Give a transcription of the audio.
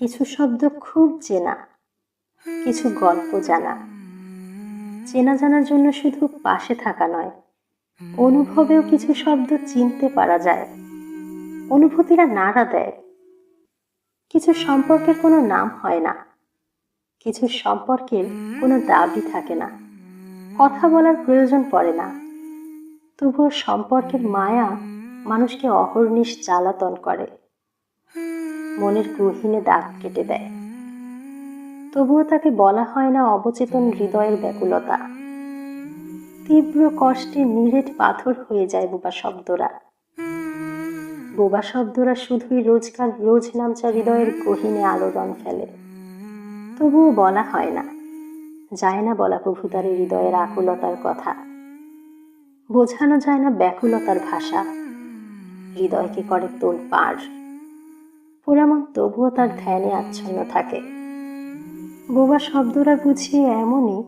কিছু শব্দ খুব চেনা, কিছু গল্প জানা। চেনা জানার জন্য শুধু পাশে থাকা নয়, অনুভবেও কিছু শব্দ চিনতে পারা যায়, অনুভূতিরা নাড়া দেয়। কিছু সম্পর্কের কোনো নাম হয় না, কিছু সম্পর্কের কোনো দাবি থাকে না, কথা বলার প্রয়োজন পড়ে না। তবুও সম্পর্কের মায়া মানুষকে অহর্নিশ জ্বালাতন করে। মনের গহীনে দাগ কেটে দেয়। তবুও তাকে বলা হয় না অবচেতন হৃদয়ের ব্যাকুলতা। তীব্র কষ্টে নিরেট পাথর হয়ে যায় বোবা শব্দরা। বোবা শব্দরা শুধুই রোজকার রোজ নামচা হৃদয়ের গহীনে আলোড়ন ফেলে। তবুও বলা হয় না। যায় না বলা প্রভুতারের হৃদয়ের আকুলতার কথা। বোঝানো যায় না ব্যাকুলতার ভাষা। হৃদয়কে করে তোল পার পুরামন তবুও তার ধ্যানে আচ্ছন্ন থাকে। বোবা শব্দরা বুঝিয়ে এমনই